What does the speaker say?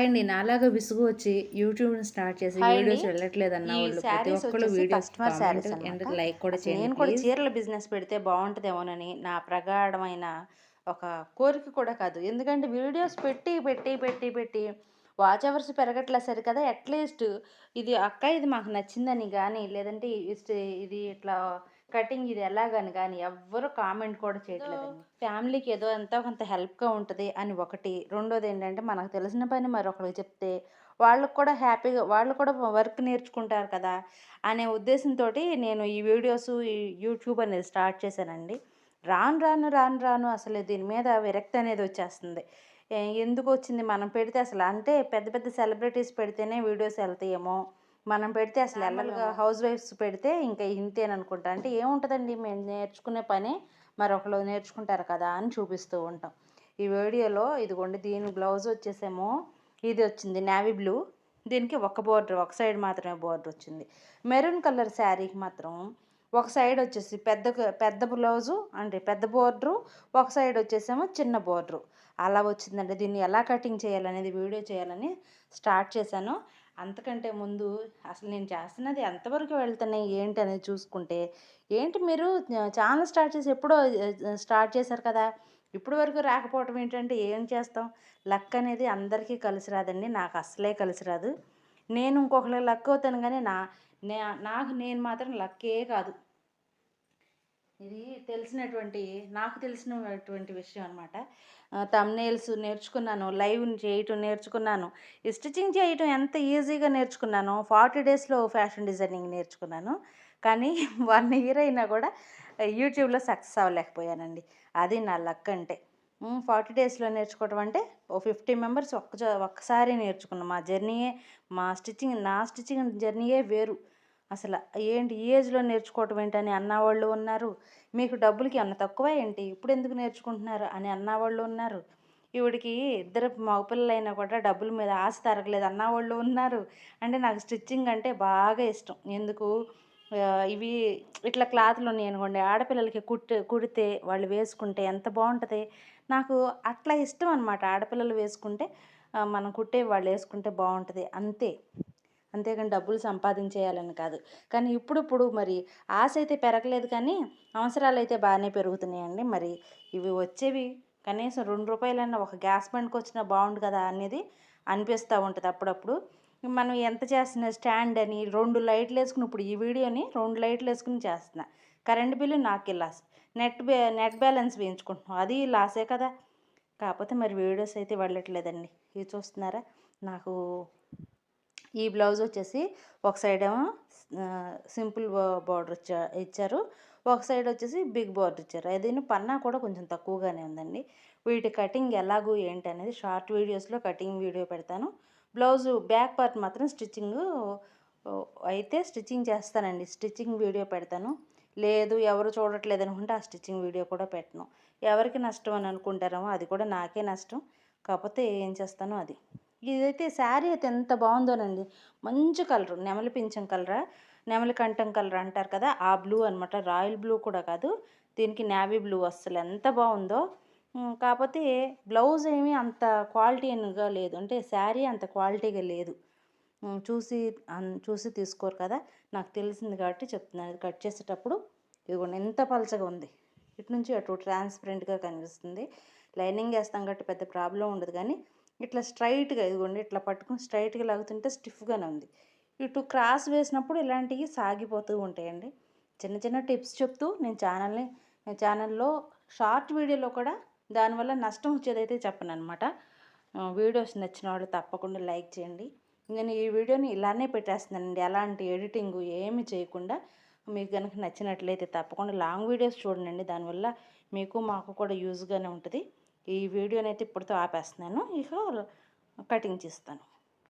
Hi అండి నాలాగా విసుగు వచ్చి యూట్యూబ్ని స్టార్ట్ చేసి. వీడియోస్ వెళ్ళట్లేదు అన్న వాళ్ళు ప్రతి ఒక్కళ్ళు వీడియోస్ అండ్. లైక్ కూడా చేయండి నేను కూడా. చీరల బిజినెస్ పెడితే బాగుంటుందేమోనని నా ప్రగాఢమైన ఒక కోరిక కూడా కాదు ఎందుకంటే వీడియోస్ పెట్టి పెట్టి పెట్టి పెట్టి వాచ్ అవర్స్ పెరగట్లే సరి కదా అట్లీస్ట్ ఇది అక్క ఇది మాకు నచ్చిందని కానీ లేదంటే ఇది ఇట్లా కటింగ్ ఇది ఎలాగని కానీ ఎవ్వరు కామెంట్ కూడా చేయట్లేదండి. ఫ్యామిలీకి ఏదో ఎంతో కొంత హెల్ప్గా ఉంటుంది అని ఒకటి. రెండోది ఏంటంటే మనకు తెలిసిన పని మరొకరికి చెప్తే వాళ్ళకు కూడా హ్యాపీగా వాళ్ళు కూడా వర్క్ నేర్చుకుంటారు కదా అనే ఉద్దేశంతో నేను ఈ వీడియోస్ ఈ యూట్యూబ్ అనేది స్టార్ట్ చేశానండి. రాను రాను రాను రాను అసలు దీని మీద విరక్తి అనేది వచ్చేస్తుంది. ఎందుకు వచ్చింది? మనం పెడితే అసలు అంటే పెద్ద పెద్ద సెలబ్రిటీస్ పెడితేనే వీడియోస్ వెళ్తాయేమో. మనం పెడితే అసలు ఎల్లలుగా హౌస్ వైఫ్స్ పెడితే ఇంకా ఇంతేననుకుంటా అంటే ఏముంటుందండి మేము నేర్చుకునే పని మరొకరు నేర్చుకుంటారు కదా అని చూపిస్తూ ఉంటాం. ఈ వీడియోలో ఇదిగోండి దీని బ్లౌజ్ వచ్చేసేమో ఇది వచ్చింది నావీ బ్లూ. దీనికి ఒక బోర్డర్ ఒక సైడ్ మాత్రమే బోర్డర్ వచ్చింది. మెరూన్ కలర్ శారీకి మాత్రం ఒక సైడ్ వచ్చేసి పెద్ద పెద్ద బ్లౌజు అంటే పెద్ద బోర్డరు ఒక సైడ్ వచ్చేసేమో చిన్న బోర్డరు. అలా వచ్చిందండి. దీన్ని ఎలా కటింగ్ చేయాలనేది వీడియో చేయాలని స్టార్ట్ చేశాను. అంతకంటే ముందు అసలు నేను చేస్తున్నది ఎంతవరకు వెళ్తున్నాయి ఏంటి అనేది చూసుకుంటే ఏంటి మీరు ఛానల్ స్టార్ట్ చేసి ఎప్పుడో స్టార్ట్ చేశారు కదా? ఇప్పటి వరకు రాకపోవటం ఏంటంటే ఏం చేస్తాం? లక్ అనేది అందరికీ కలిసి రాదండి నాకు అస్సలే కలిసి రాదు. నేను ఇంకొకళ్ళ లక్ అవుతాను కానీ నా నే- నాకు నేను మాత్రం లక్కే కాదు. ఇది తెలిసినటువంటి నాకు తెలిసినటువంటి విషయం అనమాట తమ్నేల్స్ నేర్చుకున్నాను లైవ్ చేయటం నేర్చుకున్నాను. స్టిచ్చింగ్ చేయటం ఎంత ఈజీగా నేర్చుకున్నాను ఫార్టీ డేస్లో ఫ్యాషన్ డిజైనింగ్ నేర్చుకున్నాను. కానీ వన్ ఇయర్ అయినా కూడా యూట్యూబ్లో సక్సెస్ అవ్వలేకపోయానండి. అది నా లక్ అంటే. ఫార్టీ డేస్లో నేర్చుకోవటం అంటే ఓ ఫిఫ్టీ మెంబర్స్ ఒక్క ఒక్కసారి నేర్చుకున్నాం. మా జర్నీయే మా స్టిచ్చింగ్ నా స్టిచ్చింగ్ జర్నీయే వేరు. అసలు ఏంటి ఈ ఏజ్లో నేర్చుకోవటం ఏంటని అన్నవాళ్ళు ఉన్నారు. మీకు డబ్బులకి అన్న తక్కువ ఏంటి? ఇప్పుడు ఎందుకు నేర్చుకుంటున్నారు అని అన్నవాళ్ళు ఉన్నారు. ఈవిడికి ఇద్దరు మగపిల్లలైనా కూడా డబ్బుల మీద ఆశ తరగలేదు అన్నవాళ్ళు ఉన్నారు. అంటే నాకు స్టిచ్చింగ్ అంటే బాగా ఇష్టం. ఎందుకు? ఇవి ఇట్లా క్లాత్లు ఉన్నాయి అనుకోండి ఆడపిల్లలకి కుట్టి కుడితే వాళ్ళు వేసుకుంటే ఎంత బాగుంటుంది? నాకు అట్లా ఇష్టం అనమాట ఆడపిల్లలు వేసుకుంటే మనం కుట్టే వాళ్ళు వేసుకుంటే బాగుంటుంది. అంతే. అంతేగాని డబ్బులు సంపాదించేయాలని కాదు. కానీ ఇప్పుడిప్పుడు మరి ఆశ అయితే పెరగలేదు కానీ అవసరాలు అయితే బాగానే పెరుగుతున్నాయండి. మరి ఇవి వచ్చేవి కనీసం రెండు రూపాయలన్నా ఒక గ్యాస్ బండ్కి వచ్చినా బాగుండు కదా అనేది అనిపిస్తూ ఉంటుంది అప్పుడప్పుడు. మనం ఎంత చేస్తున్నా స్టాండ్ అని రెండు లైట్లు వేసుకుని ఇప్పుడు ఈ వీడియోని రెండు లైట్లు వేసుకుని చేస్తున్నా. కరెంట్ బిల్లు నాకే లాస్. నెట్ బే నెట్ బ్యాలెన్స్ వేయించుకుంటున్నాం. అది లాసే కదా. కాకపోతే మరి వీడియోస్ అయితే వెళ్ళట్లేదండి. ఇది చూస్తున్నారా? నాకు ఈ బ్లౌజ్ వచ్చేసి ఒక సైడ్ ఏమో సింపుల్ బార్డర్ ఇచ్చారు. ఒక సైడ్ వచ్చేసి బిగ్ బార్డర్ ఇచ్చారు. అది పన్నా కూడా కొంచెం తక్కువగానే ఉందండి. వీటి కటింగ్ ఎలాగూ ఏంటి అనేది షార్ట్ వీడియోస్లో కటింగ్ వీడియో పెడతాను. బ్లౌజ్ బ్యాక్ పార్ట్ మాత్రం స్టిచ్చింగ్ అయితే స్టిచ్చింగ్ చేస్తానండి. స్టిచ్చింగ్ వీడియో పెడతాను. లేదు ఎవరు చూడట్లేదు అనుకుంటే ఆ స్టిచ్చింగ్ వీడియో కూడా పెట్టను. ఎవరికి నష్టం అని అనుకుంటారేమో అది కూడా నాకే నష్టం. కాకపోతే ఏం చేస్తానో అది. ఇదైతే శారీ అయితే ఎంత బాగుందోనండి. మంచి కలర్ నెమలి పింఛం కలరా నెమలి కంఠం కలర్ అంటారు కదా ఆ బ్లూ అనమాట రాయల్ బ్లూ కూడా కాదు. దీనికి నావీ బ్లూ అస్సలు ఎంత బాగుందో. కాకపోతే బ్లౌజ్ ఏమీ అంత క్వాలిటీగా లేదు. అంటే శారీ అంత క్వాలిటీగా లేదు. చూసి అన్- చూసి తీసుకోరు కదా. నాకు తెలిసింది కాబట్టి చెప్తున్నాను. కట్ చేసేటప్పుడు ఇదిగోండి ఎంత పలచగా ఉంది. ఇటు నుంచి అటు ట్రాన్స్పరెంట్గా కనిపిస్తుంది. లైనింగ్ వేస్తాం కాబట్టి పెద్ద ప్రాబ్లం ఉండదు కానీ ఇట్లా స్ట్రైట్గా ఇదిగోండి ఇట్లా పట్టుకుని స్ట్రైట్గా లాగుతుంటే స్టిఫ్గానే ఉంది. ఇటు క్రాస్ వేసినప్పుడు ఇలాంటివి సాగిపోతూ ఉంటాయండి. చిన్న చిన్న టిప్స్ చెప్తూ నేను ఛానల్ని ఛానల్లో షార్ట్ వీడియోలో కూడా దానివల్ల నష్టం వచ్చేదైతే చెప్పను అనమాట వీడియోస్ నచ్చిన వాళ్ళు తప్పకుండా లైక్ చేయండి. నేను ఈ వీడియోని ఇలానే పెట్టేస్తున్నానండి. ఎలాంటి ఎడిటింగ్ ఏమి చేయకుండా మీకు కనుక నచ్చినట్లయితే తప్పకుండా లాంగ్ వీడియోస్ చూడండి. దానివల్ల మీకు మాకు కూడా యూజ్గానే ఉంటుంది. ఈ వీడియోనైతే ఇప్పటితో ఆపేస్తున్నాను. ఇక కటింగ్ చేస్తాను.